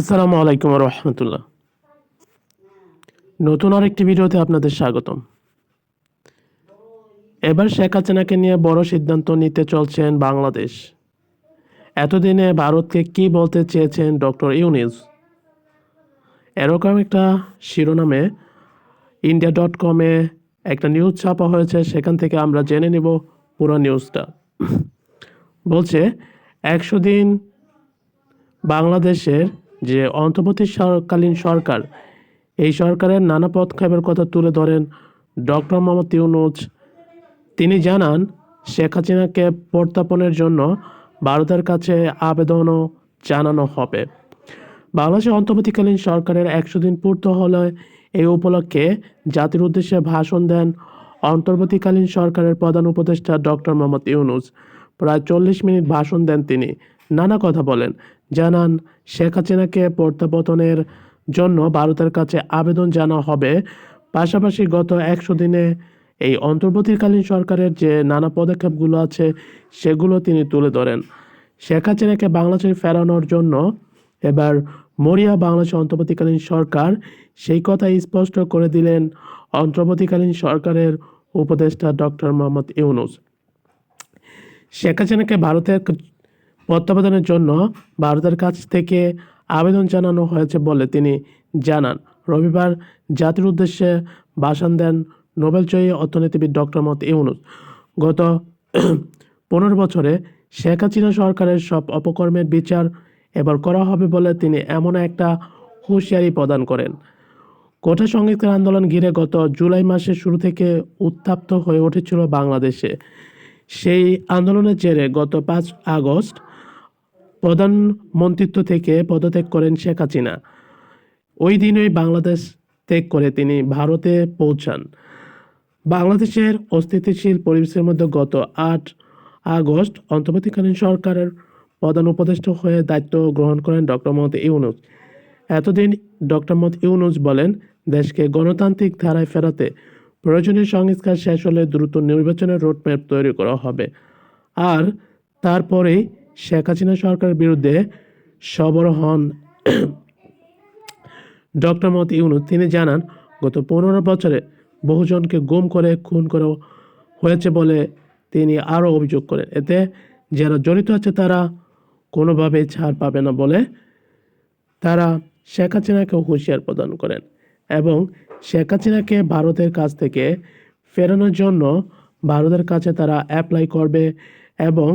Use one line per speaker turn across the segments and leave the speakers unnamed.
আসসালামু আলাইকুম রহমতুল্লাহ। নতুন আরেকটি ভিডিওতে আপনাদের স্বাগতম। এবার শেখ হাসিনাকে নিয়ে বড় সিদ্ধান্ত নিতে চলছেন বাংলাদেশ। এতদিনে ভারতকে কি বলতে চেয়েছেন ডক্টর ইউনিস? এরকম একটা শিরোনামে ইন্ডিয়া ডট কমে একটা নিউজ ছাপা হয়েছে, সেখান থেকে আমরা জেনে নিব পুরো নিউজটা। বলছে, একশো দিন বাংলাদেশের যে অন্তর্বর্তীকালীন সরকার, এই সরকারের নানা পদক্ষেপের কথা তুলে ধরেন ডক্টর মোহাম্মদ ইউনুস। তিনি জানান, শেখ হাসিনাকে প্রত্যাপনের জন্য ভারতের কাছে আবেদনও জানানো হবে। বাংলাদেশের অন্তর্বর্তীকালীন সরকারের একশো দিন পূর্ত হলে এই উপলক্ষে জাতির উদ্দেশ্যে ভাষণ দেন অন্তর্বর্তীকালীন সরকারের প্রধান উপদেষ্টা ডক্টর মোহাম্মদ ইউনুস। প্রায় চল্লিশ মিনিট ভাষণ দেন তিনি। নানা কথা বলেন। জানান, শেখ হাসিনাকে প্রত্যাবর্তনের জন্য ভারতের কাছে আবেদন জানা হবে। পাশাপাশি গত একশো দিনে এই অন্তর্বর্তীকালীন সরকারের যে নানা পদক্ষেপগুলো আছে, সেগুলো তিনি তুলে ধরেন। শেখ হাসিনাকে বাংলাদেশে ফেরানোর জন্য এবার মরিয়া বাংলাদেশ অন্তর্বর্তীকালীন সরকার সেই কথা স্পষ্ট করে দিলেন অন্তর্বর্তীকালীন সরকারের উপদেষ্টা ডক্টর মোহাম্মদ ইউনুস। শেখ হাসিনাকে ভারতের প্রত্যাবর্তনের জন্য ভারতের কাছ থেকে আবেদন জানানো হয়েছে বলে তিনি জানান। রবিবার জাতির উদ্দেশ্যে ভাষণ দেন নোবেল নোবেলজয়ী অর্থনীতিবিদ ডক্টর মত ইউনুস। গত পনেরো বছরে শেখ হাসিনা সরকারের সব অপকর্মের বিচার এবার করা হবে বলে তিনি এমন একটা হুঁশিয়ারি প্রদান করেন। কোটা সংস্কার আন্দোলন ঘিরে গত জুলাই মাসের শুরু থেকে উত্তাপ্ত হয়ে উঠেছিল বাংলাদেশে। সেই আন্দোলনের জেরে গত পাঁচ আগস্ট প্রধানমন্ত্রিত্ব থেকে পদত্যাগ করেন শেখ হাসিনা। ওই দিনই বাংলাদেশ ত্যাগ করে তিনি ভারতে পৌঁছান। বাংলাদেশের অস্থিতিশীল পরিবেশের মধ্যে গত আট আগস্ট অন্তর্বর্তীকালীন সরকারের প্রধান উপদেষ্টা হয়ে দায়িত্ব গ্রহণ করেন ডক্টর মোহাম্মদ ইউনুস। এতদিন ডক্টর মোহাম্মদ ইউনুস বলেন, দেশকে গণতান্ত্রিক ধারায় ফেরাতে প্রয়োজনীয় সংস্কার শেষ হলে দ্রুত নির্বাচনের রোডম্যাপ তৈরি করা হবে। আর তারপরেই শেখ হাসিনা সরকারের বিরুদ্ধে সবর হন ডক্টর মত ইউনুস। তিনি জানান, গত পনেরো বছরে বহুজনকে গুম করে, খুন করে হয়েছে বলে তিনি আরও অভিযোগ করেন। এতে যারা জড়িত আছে তারা কোনোভাবে ছাড় পাবে না বলে তারা শেখ হাসিনাকে হুঁশিয়ার প্রদান করেন এবং শেখ হাসিনাকে ভারতের কাছ থেকে ফেরানোর জন্য ভারতের কাছে তারা অ্যাপ্লাই করবে এবং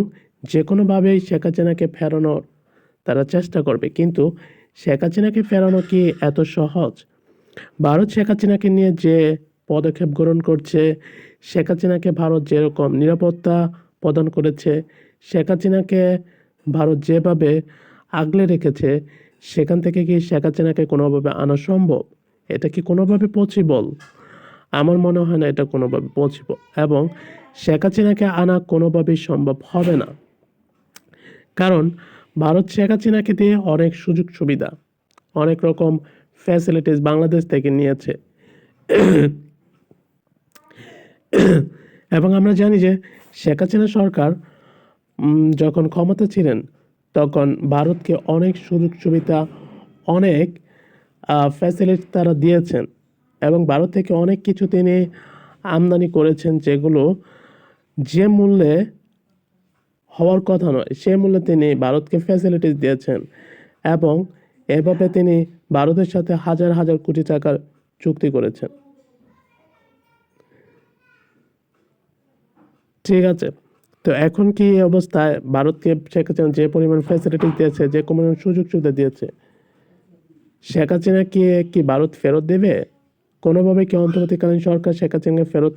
যে কোনোভাবেই শেখ হাসিনাকে ফেরানোর তারা চেষ্টা করবে। কিন্তু শেখ হাসিনাকে ফেরানো কি এত সহজ? ভারত শেখ হাসিনাকে নিয়ে যে পদক্ষেপ গ্রহণ করছে, শেখ হাসিনাকে ভারত যেরকম নিরাপত্তা প্রদান করেছে, শেখ হাসিনাকে ভারত যেভাবে আগলে রেখেছে, সেখান থেকে কি শেখ হাসিনাকে কোনোভাবে আনা সম্ভব? এটা কি কোনোভাবে পসিবল আমার মনে হয় না এটা কোনোভাবে পসিবল এবং শেখ হাসিনাকে আনা কোনোভাবেই সম্ভব হবে না। কারণ ভারত শেখ হাসিনাকে দিয়ে অনেক সুযোগ সুবিধা, অনেক রকম ফ্যাসিলিটিস বাংলাদেশ থেকে নিয়েছে। এবং আমরা জানি যে শেখ হাসিনা সরকার যখন ক্ষমতা ছিলেন, তখন ভারতকে অনেক সুযোগ সুবিধা, অনেক ফ্যাসিলিটি তারা দিয়েছেন। এবং ভারত থেকে অনেক কিছু তিনি আমদানি করেছেন যেগুলো যে মূল্যে হওয়ার কথা নয়। সে মূল্যে তিনি ভারতকে ফ্যাসিলিটিস দিয়েছেন এবং এভাবে তিনি ভারতের সাথে হাজার হাজার কোটি টাকার চুক্তি করেছেন। ঠিক আছে, তো এখন কি অবস্থায় ভারতকে শেখ হাসিনা যে পরিমাণ ফ্যাসিলিটি দিয়েছে, যে পরিমাণ সুযোগ সুবিধা দিয়েছে, শেখ হাসিনা কি কি ভারত ফেরত দেবে? কোনোভাবে কি অন্তর্বর্তীকালীন সরকার শেখ হাসিনাকে ফেরত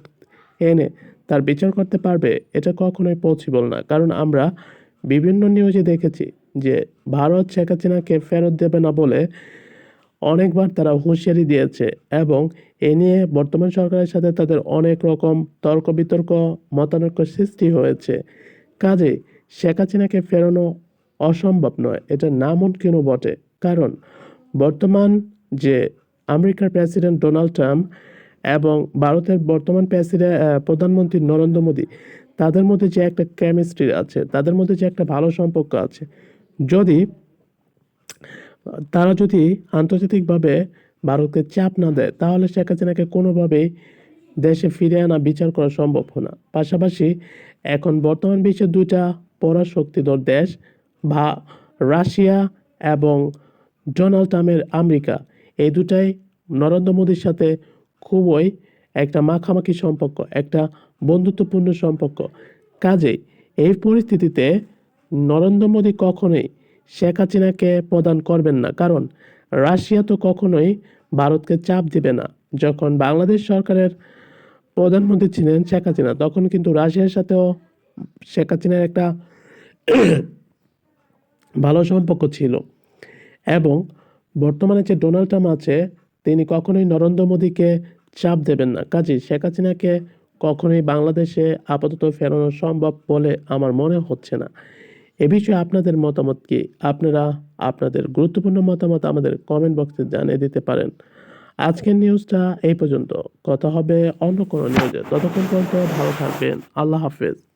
এনে তার বিচার করতে পারবে, এটা কখনোই পসিবল না। কারণ আমরা বিভিন্ন নিউজে দেখেছি যে ভারত শেখ হাসিনাকে ফেরত দেবে না বলে অনেকবার তারা হুঁশিয়ারি দিয়েছে এবং এ নিয়ে বর্তমান সরকারের সাথে তাদের অনেক রকম তর্ক বিতর্ক, মতানৈক্য সৃষ্টি হয়েছে। কাজে শেখ হাসিনাকে ফেরানো অসম্ভব নয়, এটা নামুমকিনও বটে। কারণ বর্তমান যে আমেরিকার প্রেসিডেন্ট ডোনাল্ড ট্রাম্প এবং ভারতের বর্তমান প্রেসিডেন্ট প্রধানমন্ত্রী নরেন্দ্র মোদী, তাদের মধ্যে যে একটা কেমিস্ট্রি আছে, তাদের মধ্যে যে একটা ভালো সম্পর্ক আছে, যদি, তারা যদি আন্তর্জাতিকভাবে ভারতকে চাপ না দেয়, তাহলে শেখ হাসিনাকে কোনোভাবেই দেশে ফিরে আনা বিচার করা সম্ভব না। পাশাপাশি এখন বর্তমান বিশ্বের দুইটা পরাশক্তিধর দেশ বা রাশিয়া এবং ডোনাল্ড ট্রাম্পের আমেরিকা, এই দুটাই নরেন্দ্র মোদীর সাথে খুবই একটা মাখামাখি সম্পর্ক, একটা বন্ধুত্বপূর্ণ সম্পর্ক। কাজেই এই পরিস্থিতিতে নরেন্দ্র মোদী কখনোই শেখ হাসিনাকে প্রদান করবেন না। কারণ রাশিয়া তো কখনোই ভারতকে চাপ দিবে না। যখন বাংলাদেশ সরকারের প্রধানমন্ত্রী ছিলেন শেখ হাসিনা, তখন কিন্তু রাশিয়ার সাথেও শেখ হাসিনার একটা ভালো সম্পর্ক ছিল। এবং বর্তমানে যে ডোনাল্ড ট্রাম্প আছে তিনি কখনোই নরেন্দ্র মোদীকে চাপ দেবেন না। কাজেই শেখ হাসিনাকে কখনোই বাংলাদেশে আপাতত ফেরানো সম্ভব বলে আমার মনে হচ্ছে না। এ বিষয়ে আপনাদের মতামত কি? আপনারা আপনাদের গুরুত্বপূর্ণ মতামত আমাদের কমেন্ট বক্সে জানিয়ে দিতে পারেন। আজকের নিউজটা এই পর্যন্ত। কথা হবে অন্য কোনো নিউজে ততক্ষণ পর্যন্ত ভালো থাকবেন। আল্লাহ হাফেজ।